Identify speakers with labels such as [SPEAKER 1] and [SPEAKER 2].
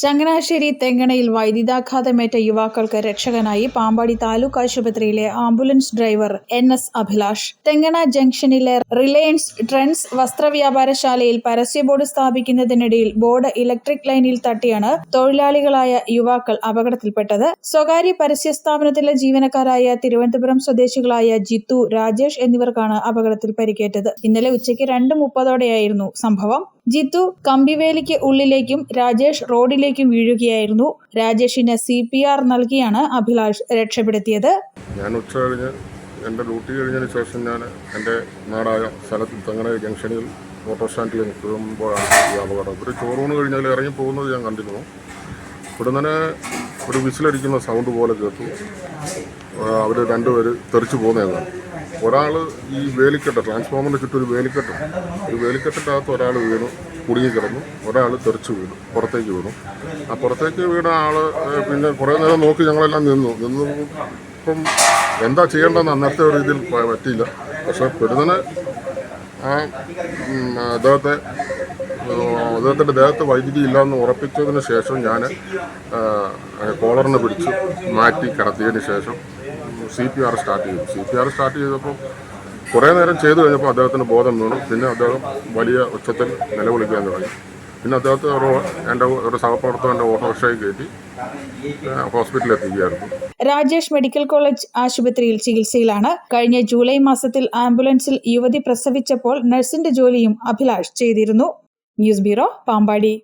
[SPEAKER 1] ചങ്ങനാശ്ശേരി തെങ്ങണയിൽ വൈദ്യുതാഘാതമേറ്റ യുവാക്കൾക്ക് രക്ഷകനായി പാമ്പാടി താലൂക്ക് ആശുപത്രിയിലെ ambulance driver N S Abhilash. Thengana ജംഗ്ഷനിലെ റിലയൻസ് ട്രെൻഡ്സ് വസ്ത്രവ്യാപാരശാലയിൽ പരസ്യ ബോർഡ് സ്ഥാപിക്കുന്നതിനിടയിൽ ബോർഡ് ഇലക്ട്രിക് ലൈനിൽ തട്ടിയാണ് തൊഴിലാളികളായ യുവാക്കൾ അപകടത്തിൽപ്പെട്ടത്. സ്വകാര്യ പരസ്യ സ്ഥാപനത്തിലെ ജീവനക്കാരായ തിരുവനന്തപുരം സ്വദേശികളായ ജിത്തു രാജേഷ് എന്നിവർക്കാണ് അപകടത്തിൽ പരിക്കേറ്റത്. ഇന്നലെ ഉച്ചയ്ക്ക് രണ്ട് മുപ്പതോടെയായിരുന്നു സംഭവം. ജിത്തു കമ്പിവേലിക്ക് ഉള്ളിലേക്കും രാജേഷ് റോഡിലേക്കും വീഴുകയായിരുന്നു. രാജേഷിന് സി പി ആർ നൽകിയാണ് അഭിലാഷ് രക്ഷപ്പെടുത്തിയത്.
[SPEAKER 2] ഞാൻ ഉച്ച കഴിഞ്ഞ് എന്റെ ഡ്യൂട്ടി കഴിഞ്ഞതിന് ശേഷം ഞാൻ എന്റെ നാടായ സ്ഥലത്ത് തങ്ങനെ ജംഗ്ഷനിൽ ഓട്ടോ സ്റ്റാൻഡിൽ നിൽക്കുമ്പോഴാണ് ഈ അപകടം. ഒരു ചോറൂണ് കഴിഞ്ഞാൽ ഇറങ്ങി പോകുന്നത് ഞാൻ കണ്ടിരുന്നു. തന്നെ ഒരു വിസിലടിക്കുന്ന സൗണ്ട് പോലെ കേട്ടു. അവർ രണ്ടുപേർ തെറിച്ചു പോകുന്നതാണ് ഒരാൾ ഈ വേലിക്കെട്ട് ട്രാൻസ്ഫോമറിന് ചുറ്റും ഒരു വേലിക്കെട്ട് ഒരു വേലിക്കെട്ടിന്റെ ഒരാൾ വീണു കുടുങ്ങി കിടന്നു. ഒരാൾ തെറിച്ച് വീണു പുറത്തേക്ക് വീണു. ആ പുറത്തേക്ക് വീണ ആൾ പിന്നെ കുറേ നേരം നോക്കി ഞങ്ങളെല്ലാം നിന്നു. നിന്നു ഇപ്പം എന്താ ചെയ്യേണ്ടതെന്ന് അന്നത്തെ ഒരു ഇതിൽ പറ്റിയില്ല. പക്ഷേ പെരുന്നന് ആ അദ്ദേഹത്തെ അദ്ദേഹത്തിന്റെ ദേഹത്ത് വൈദ്യുതി ഇല്ലയെന്ന് ഉറപ്പിച്ചതിന് ശേഷം ഞാൻ കോളറിനെ പിടിച്ച് മാറ്റി കിടത്തിയതിന് ശേഷം സി പി ആർ സ്റ്റാർട്ട് ചെയ്തു. സി പി ആർ സ്റ്റാർട്ട് ചെയ്തപ്പോൾ കുറേ നേരം ചെയ്തു കഴിഞ്ഞപ്പോൾ അദ്ദേഹത്തിന് ബോധം വീണു. പിന്നെ അദ്ദേഹം വലിയ ഉച്ചത്തിൽ നിലവിളിക്കാൻ തുടങ്ങി. പിന്നെ അദ്ദേഹത്തെ ഒരു എന്റെ ഒരു സഹപ്രവർത്തകന്റെ ഓട്ടോറിക്ഷയിൽ കയറ്റി ഹോസ്പിറ്റലിൽ എത്തിക്കുകയായിരുന്നു
[SPEAKER 1] രാജേഷ് മെഡിക്കൽ കോളേജ് ആശുപത്രിയിൽ ചികിത്സയിലാണ്. കഴിഞ്ഞ ജൂലൈ മാസത്തിൽ ആംബുലൻസിൽ യുവതി പ്രസവിച്ചപ്പോൾ നഴ്സിന്റെ ജോലിയും അഭിലാഷ് ചെയ്തിരുന്നു. News bureau Pampady.